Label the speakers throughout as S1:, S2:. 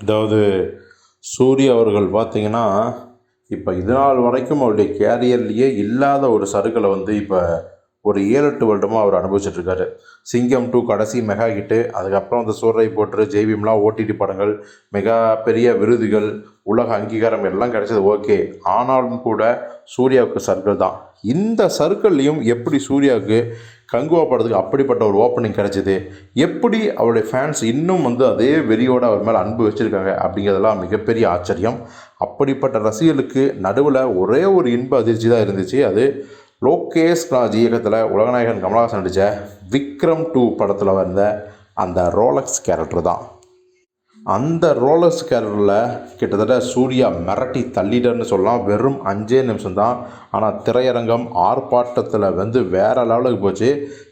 S1: அதாவது சூர்யா அவர்கள் பார்த்தீங்கன்னா இப்போ இது நாள் வரைக்கும் அவருடைய கேரியர்லேயே இல்லாத ஒரு சருக்களை வந்து இப்போ ஒரு ஏழு எட்டு வருடமாக அவர் அனுபவிச்சிட்டுருக்காரு சிங்கம் டூ கடைசி மெகா ஹிட்டு அதுக்கப்புறம் அந்த சூரை போட்டு ஜெய்பீம்லாம் ஓடிடி படங்கள் மிக பெரிய விருதுகள் உலக அங்கீகாரம் எல்லாம் கிடைச்சது ஓகே. ஆனாலும் கூட சூர்யாவுக்கு சர்க்கிள் தான். இந்த சர்க்கிள்லையும் எப்படி சூர்யாவுக்கு கங்குவா படத்துக்கு அப்படிப்பட்ட ஒரு ஓப்பனிங் கிடைச்சிது. எப்படி அவருடைய ஃபேன்ஸ் இன்னும் வந்து அதே வெறியோடு அவர் மேலே அன்பு வச்சுருக்காங்க அப்படிங்கிறதெல்லாம் மிகப்பெரிய ஆச்சரியம். அப்படிப்பட்ட ரசிகர்களுக்கு நடுவில் ஒரே ஒரு இன்ப அதிர்ச்சி தான் இருந்துச்சு. அது லோகேஷ் ராஜ் இயக்கத்தில் உலகநாயகன் கமலஹாசன் நடித்த விக்ரம் டூ படத்தில் வந்த அந்த ரோலக்ஸ் கேரக்டர் தான். அந்த ரோலர்ஸ் கேரக்டரில் கிட்டத்தட்ட சூர்யா மிரட்டி தள்ளிடன்னு சொல்லலாம். வெறும் அஞ்சே நிமிஷம் தான். ஆனால் திரையரங்கம் ஆர்ப்பாட்டத்தில் வந்து வேறு லெவலுக்கு போச்சு.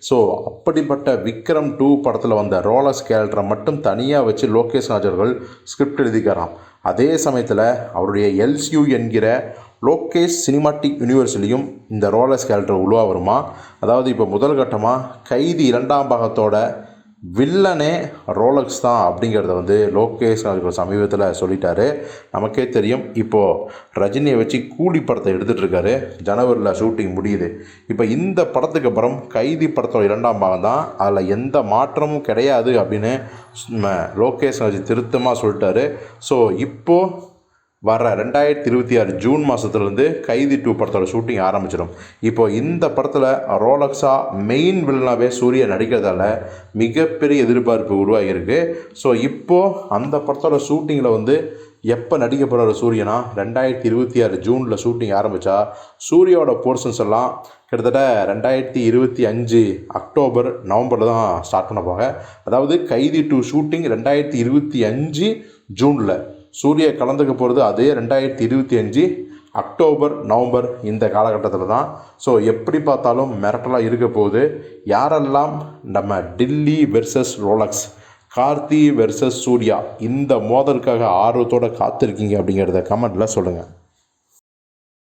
S1: ஸோ அப்படிப்பட்ட விக்ரம் டூ படத்தில் வந்த ரோலர்ஸ் கேரக்டரை மட்டும் தனியாக வச்சு லோகேஷ் ராஜர்கள் ஸ்கிரிப்ட் எழுதிக்கிறான் அதே சமயத்தில் அவருடைய எல்சியூ என்கிற லோகேஷ் சினிமாட்டிக் யூனிவர்ஸ்லேயும் இந்த ரோலர்ஸ் கேரக்டர் உருவாக வருமா? அதாவது இப்போ முதல் கட்டமாக கைதி இரண்டாம் பாகத்தோட வில்லனே ரோலக்ஸ் தான் அப்படிங்கிறத வந்து லோகேஷ் அவர்கள் சமீபத்தில் சொல்லிட்டாரு. நமக்கே தெரியும். இப்போது ரஜினியை வச்சு கூலி படத்தை எடுத்துகிட்ருக்காரு ஜனவரியில் ஷூட்டிங் முடியுது. இப்போ இந்த படத்துக்கு அப்புறம் கைதி படத்தோட இரண்டாம் பாகம் தான். அதில் எந்த மாற்றமும் கிடையாது அப்படின்னு லோகேஷ் ராஜ் திருத்தமாக சொல்லிட்டாரு. ஸோ இப்போது வர ரெண்டாயிரத்தி இருபத்தி ஆறு ஜூன் மாதத்துலேருந்து கைதி டூ படத்தோட ஷூட்டிங் ஆரம்பிச்சிடும். இப்போ இந்த படத்தில் ரோலக்ஸா மெயின் வில்லனாகவே சூர்யா நடிக்கிறதால மிகப்பெரிய எதிர்பார்ப்பு உருவாகியிருக்கு. ஸோ இப்போது அந்த படத்தோட ஷூட்டிங்கில் வந்து எப்போ நடிக்க சூரியனா? ரெண்டாயிரத்தி இருபத்தி ஆறு ஜூனில் ஷூட்டிங் ஆரம்பித்தா சூர்யாவோட போர்ஷன்ஸ் எல்லாம் கிட்டத்தட்ட ரெண்டாயிரத்தி இருபத்தி அஞ்சு அக்டோபர் நவம்பரில் தான் ஸ்டார்ட் பண்ண போக அதாவது கைதி டூ ஷூட்டிங் ரெண்டாயிரத்தி இருபத்தி அஞ்சு ஜூனில். சூரிய கலந்துக்க போகிறது அதே ரெண்டாயிரத்தி இருபத்தி அஞ்சு அக்டோபர் நவம்பர் இந்த காலகட்டத்தில் தான். ஸோ எப்படி பார்த்தாலும் மிரட்டலாக இருக்க போகுது. யாரெல்லாம் நம்ம Dilli versus Rolex Karthi versus Suriya இந்த மோதலுக்காக ஆர்வத்தோடு காத்திருக்கீங்க அப்படிங்கிறத கமெண்ட்டில் சொல்லுங்கள்